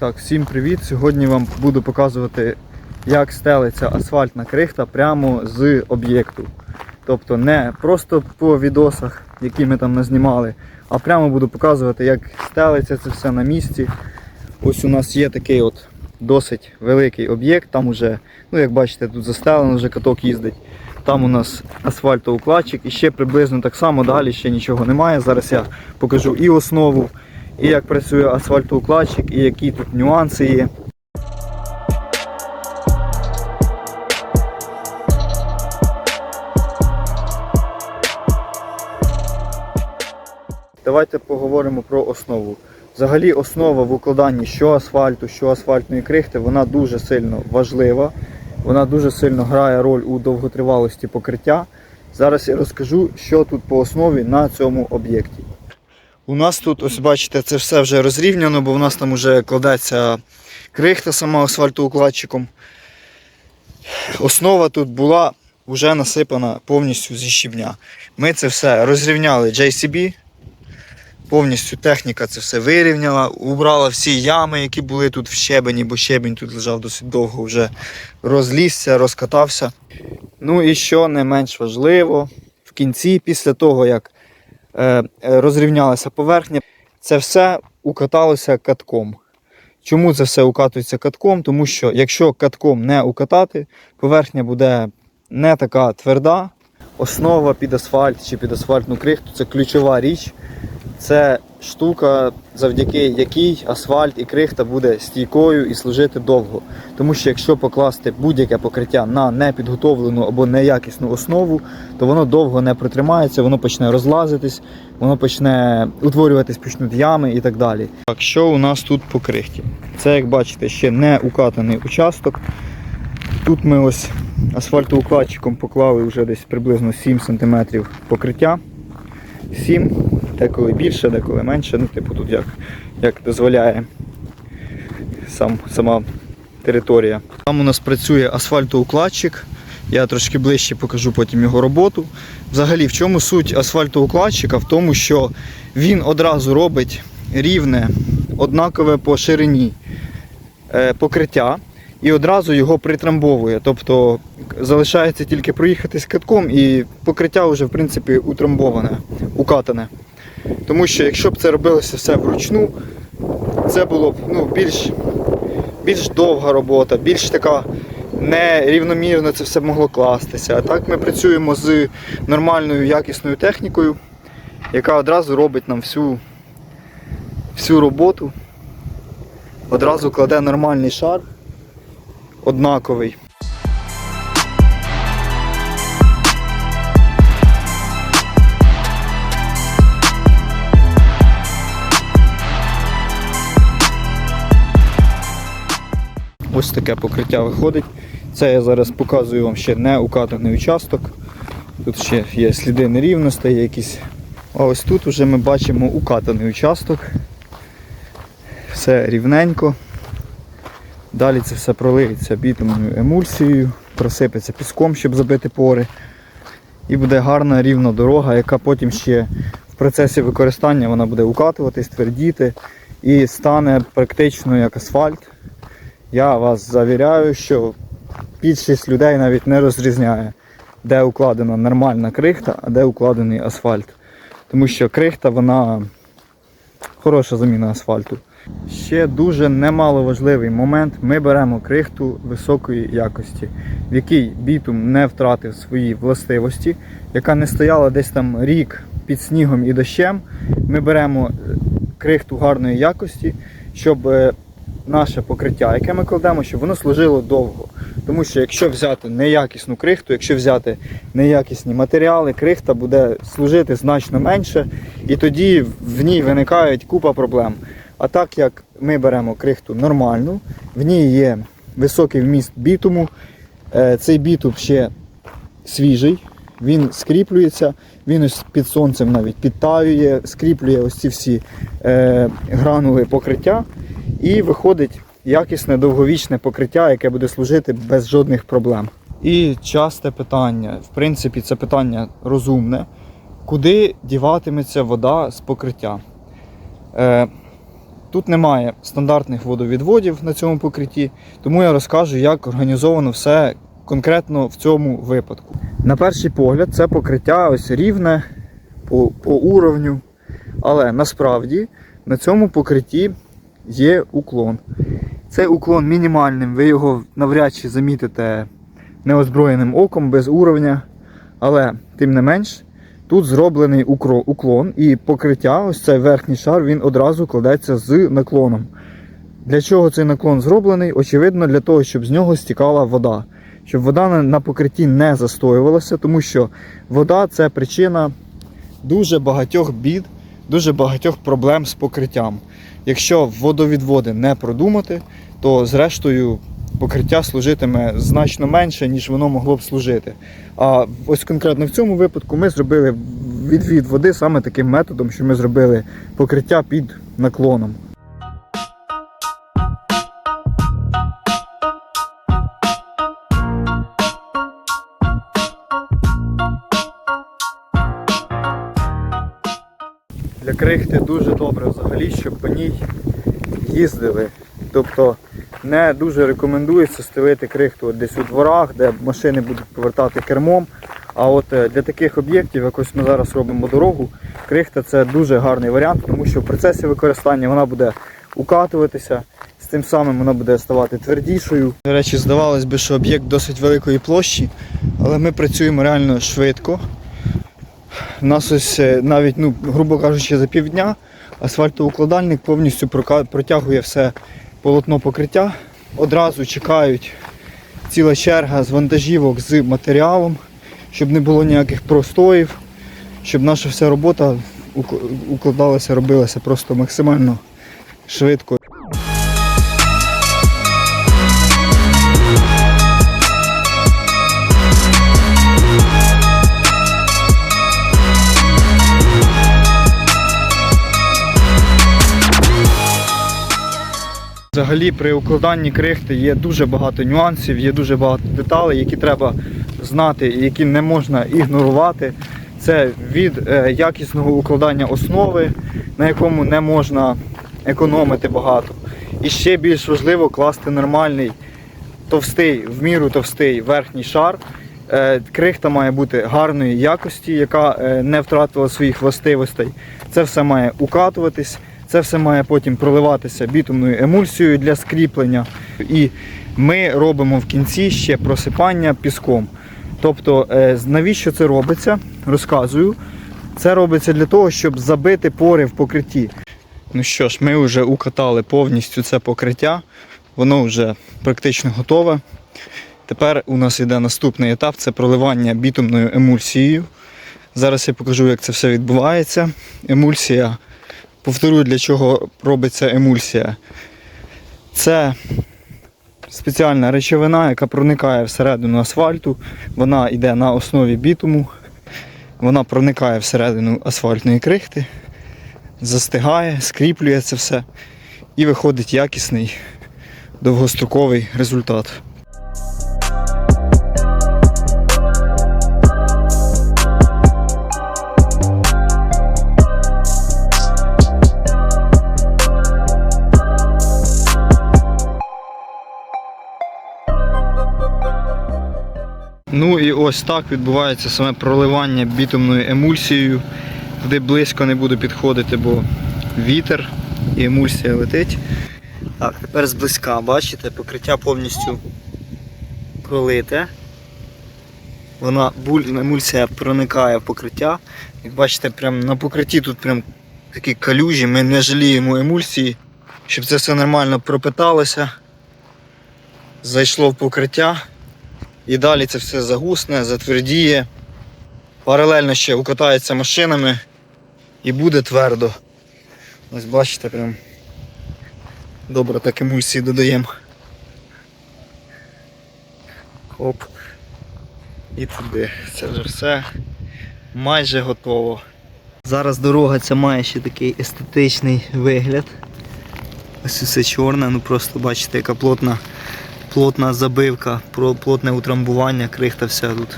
Так, всім привіт! Сьогодні вам буду показувати, як стелиться асфальтна крихта прямо з об'єкту. Тобто не просто по відосах, які ми там назнімали, а прямо буду показувати, як стелиться це все на місці. Ось у нас є такий от досить великий об'єкт. Там уже, ну як бачите, тут застелено, вже каток їздить. Там у нас асфальтоукладчик і ще приблизно так само далі ще нічого немає. Зараз я покажу і основу, і як працює асфальтоукладчик, і які тут нюанси є. Давайте поговоримо про основу. Взагалі основа в укладанні що асфальту, що асфальтної крихти, вона дуже сильно важлива. Вона дуже сильно грає роль у довготривалості покриття. Зараз я розкажу, що тут по основі на цьому об'єкті. У нас тут, ось бачите, це все вже розрівняно, бо в нас там вже кладеться крихта сама асфальтоукладчиком. Основа тут була вже насипана повністю зі щебня. Ми це все розрівняли JCB. Повністю техніка це все вирівняла, убрала всі ями, які були тут в щебені, бо щебень тут лежав досить довго, вже розлізся, розкатався. Ну і що не менш важливо, в кінці, після того, як розрівнялася поверхня, це все укаталося катком. Чому це все укатується катком? Тому що якщо катком не укатати, поверхня буде не така тверда. Основа під асфальт чи під асфальтну крихту це ключова річ. Це штука, завдяки якій асфальт і крихта буде стійкою і служити довго. Тому що якщо покласти будь-яке покриття на непідготовлену або неякісну основу, то воно довго не протримається, воно почне розлазитись, воно почне утворюватись, почнуть ями і так далі. Так, що у нас тут по крихті? Це, як бачите, ще не укатаний участок. Тут ми ось асфальтоукладчиком поклали вже десь приблизно 7 см покриття. 7, деколи більше, деколи менше. Ну, типу, тут як, як дозволяє сам, сама територія. Там у нас працює асфальтоукладчик. Я трошки ближче покажу потім його роботу. Взагалі, в чому суть асфальтоукладчика? В тому, що він одразу робить рівне, однакове по ширині е, покриття і одразу його притрамбовує. Тобто залишається тільки проїхатись катком і покриття вже в принципі утрамбоване, укатане. Тому що якщо б це робилося все вручну, це було б ну, більш, більш довга робота, більш така нерівномірно це все могло кластися. А так ми працюємо з нормальною якісною технікою, яка одразу робить нам всю, всю роботу, одразу кладе нормальний шар однаковий. Ось таке покриття виходить. Це я зараз показую вам ще не укатаний участок. Тут ще є сліди нерівностей якісь. А ось тут вже ми бачимо укатаний участок. Все рівненько. Далі це все пролиється бітумною емульсією, просипеться піском, щоб забити пори. І буде гарна рівна дорога, яка потім ще в процесі використання вона буде укатуватись, твердіти і стане практично як асфальт. Я вас завіряю, що більшість людей навіть не розрізняє, де укладена нормальна крихта, а де укладений асфальт. Тому що крихта вона хороша заміна асфальту. Ще дуже немаловажливий момент. Ми беремо крихту високої якості, в якій бітум не втратив свої властивості, яка не стояла десь там рік під снігом і дощем. Ми беремо е, крихту гарної якості, щоб е, наше покриття, яке ми кладемо, щоб воно служило довго. Тому що якщо взяти неякісну крихту, якщо взяти неякісні матеріали, крихта буде служити значно менше, і тоді в ній виникають купа проблем. А так як ми беремо крихту нормальну, в ній є високий вміст бітуму, е, цей бітум ще свіжий, він скріплюється, він ось під сонцем навіть підтаює, скріплює ось ці всі е, гранули покриття і виходить якісне довговічне покриття, яке буде служити без жодних проблем. І часте питання, в принципі, це питання розумне, куди діватиметься вода з покриття. Е, Тут немає стандартних водовідводів на цьому покритті, тому я розкажу, як організовано все конкретно в цьому випадку. На перший погляд, це покриття ось рівне по, по уровню, але насправді на цьому покритті є уклон. Цей уклон мінімальним, ви його навряд чи замітите неозброєним оком без уровня. Але тим не менш, тут зроблений уклон і покриття, ось цей верхній шар, він одразу кладеться з наклоном. Для чого цей наклон зроблений? Очевидно, для того, щоб з нього стікала вода. Щоб вода на- покритті не застоювалася, тому що вода це причина дуже багатьох бід, дуже багатьох проблем з покриттям. Якщо водовідводи не продумати, то зрештою покриття служитиме значно менше, ніж воно могло б служити. А ось конкретно в цьому випадку ми зробили відвід води саме таким методом, що ми зробили покриття під наклоном. Для крихти дуже добре взагалі, щоб по ній їздили. Тобто не дуже рекомендується стелити крихту десь у дворах, де машини будуть повертати кермом. А от е, для таких об'єктів, як ось ми зараз робимо дорогу, крихта це дуже гарний варіант, тому що в процесі використання вона буде укатуватися, з тим самим вона буде ставати твердішою. До речі, здавалось би, що об'єкт досить великої площі, але ми працюємо реально швидко. У нас ось е, навіть, ну, грубо кажучи, за півдня асфальтоукладальник повністю протягує все полотно покриття. Одразу чекають ціла черга з вантажівок з матеріалом, щоб не було ніяких простоїв, щоб наша вся робота укладалася, робилася просто максимально швидко. Взагалі при укладанні крихти є дуже багато нюансів, є дуже багато деталей, які треба знати і які не можна ігнорувати. Це від е, якісного укладання основи, на якому не можна економити багато. І ще більш важливо класти нормальний товстий, в міру товстий верхній шар. Е, Крихта має бути гарної якості, яка е, не втратила своїх властивостей. Це все має укатуватись, це все має потім проливатися бітумною емульсією для скріплення. І ми робимо в кінці ще просипання піском. Тобто, е, навіщо це робиться? Розказую. Це робиться для того, щоб забити пори в покритті. Ну що ж, ми вже укатали повністю це покриття. Воно вже практично готове. Тепер у нас йде наступний етап це проливання бітумною емульсією. Зараз я покажу, як це все відбувається. Емульсія, повторюю, для чого робиться емульсія. Це спеціальна речовина, яка проникає всередину асфальту. Вона йде на основі бітуму. Вона проникає всередину асфальтної крихти, застигає, скріплює це все і виходить якісний довгостроковий результат. Ну і ось так відбувається саме проливання бітумною емульсією. Туди близько не буду підходити, бо вітер і емульсія летить. Так, тепер зблизька, бачите, покриття повністю пролите. Вона емульсія проникає в покриття. Як бачите, прям на покритті тут прям такі калюжі, ми не жаліємо емульсії, щоб це все нормально пропиталося, зайшло в покриття. І далі це все загусне, затвердіє. Паралельно ще укатається машинами і буде твердо. Ось бачите, прям добре так емульсії додаємо. Хоп. І туди. Це вже все майже готово. Зараз дорога ця має ще такий естетичний вигляд. Ось усе чорне, ну просто бачите, яка плотна плотна забивка, плотне утрамбування, крихта вся тут.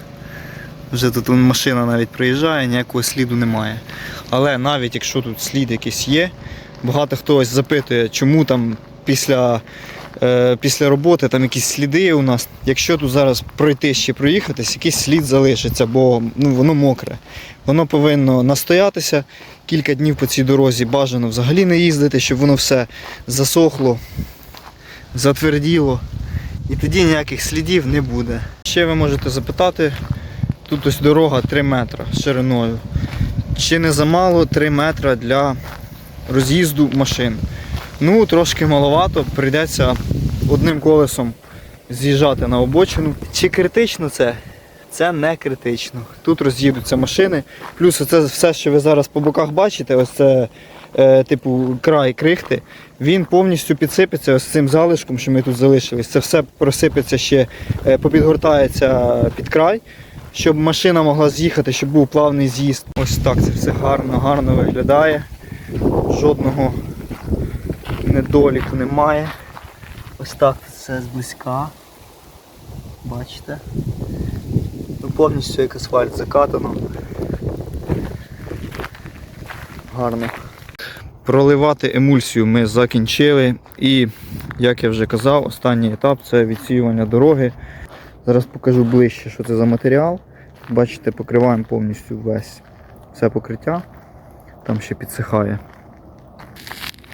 Вже тут машина навіть приїжджає, ніякого сліду немає. Але навіть якщо тут слід якийсь є, Багато хтось запитує, чому там після, е, після роботи там якісь сліди у нас. Якщо тут зараз пройти ще проїхатись, якийсь слід залишиться, бо ну, воно мокре. Воно повинно настоятися кілька днів по цій дорозі. Бажано взагалі не їздити, щоб воно все засохло, затверділо. І тоді ніяких слідів не буде. Ще ви можете запитати, тут ось дорога 3 метри шириною. Чи не замало 3 метри для роз'їзду машин? Ну, трошки маловато, прийдеться одним колесом з'їжджати на обочину. Чи критично це? Це не критично. Тут роз'їдуться машини. Плюс це все, що ви зараз по боках бачите, ось це е, типу край крихти, він повністю підсипеться ось цим залишком, що ми тут залишились. Це все просипеться ще, е, попідгортається під край, щоб машина могла з'їхати, щоб був плавний з'їзд. Ось так це все гарно, гарно виглядає. Жодного недоліку немає. Ось так все зблизька. Бачите? Ну, повністю як асфальт закатано. Гарно. Проливати емульсію ми закінчили. І, як я вже казав, останній етап це відсіювання дороги. Зараз покажу ближче, що це за матеріал. Бачите, покриваємо повністю весь все покриття. Там ще підсихає.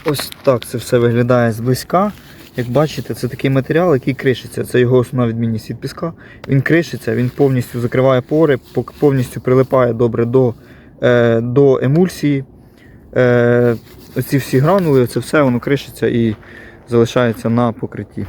Ось так це все виглядає зблизька. Як бачите, це такий матеріал, який кришиться. Це його основна відмінність від піска. Він кришиться, він повністю закриває пори, повністю прилипає добре до, е, до емульсії. Е, оці всі гранули, це все воно кришиться і залишається на покритті.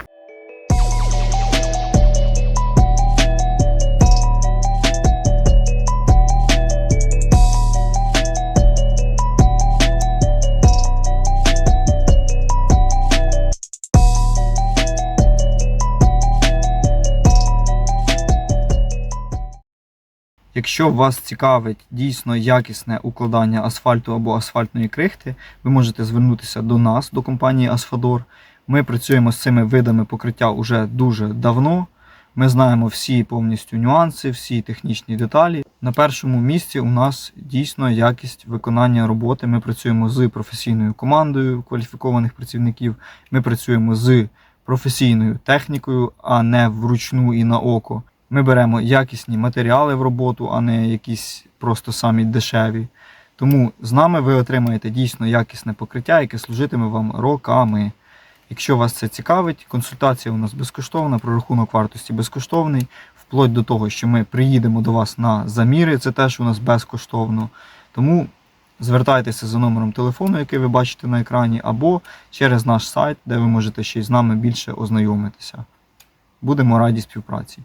Якщо вас цікавить дійсно якісне укладання асфальту або асфальтної крихти, ви можете звернутися до нас, до компанії Асфадор. Ми працюємо з цими видами покриття уже дуже давно. Ми знаємо всі повністю нюанси, всі технічні деталі. На першому місці у нас дійсно якість виконання роботи. Ми працюємо з професійною командою кваліфікованих працівників. Ми працюємо з професійною технікою, а не вручну і на око. Ми беремо якісні матеріали в роботу, а не якісь просто самі дешеві. Тому з нами ви отримаєте дійсно якісне покриття, яке служитиме вам роками. Якщо вас це цікавить, консультація у нас безкоштовна, прорахунок вартості безкоштовний, вплоть до того, що ми приїдемо до вас на заміри, це теж у нас безкоштовно. Тому звертайтеся за номером телефону, який ви бачите на екрані, або через наш сайт, де ви можете ще й з нами більше ознайомитися. Будемо раді співпраці.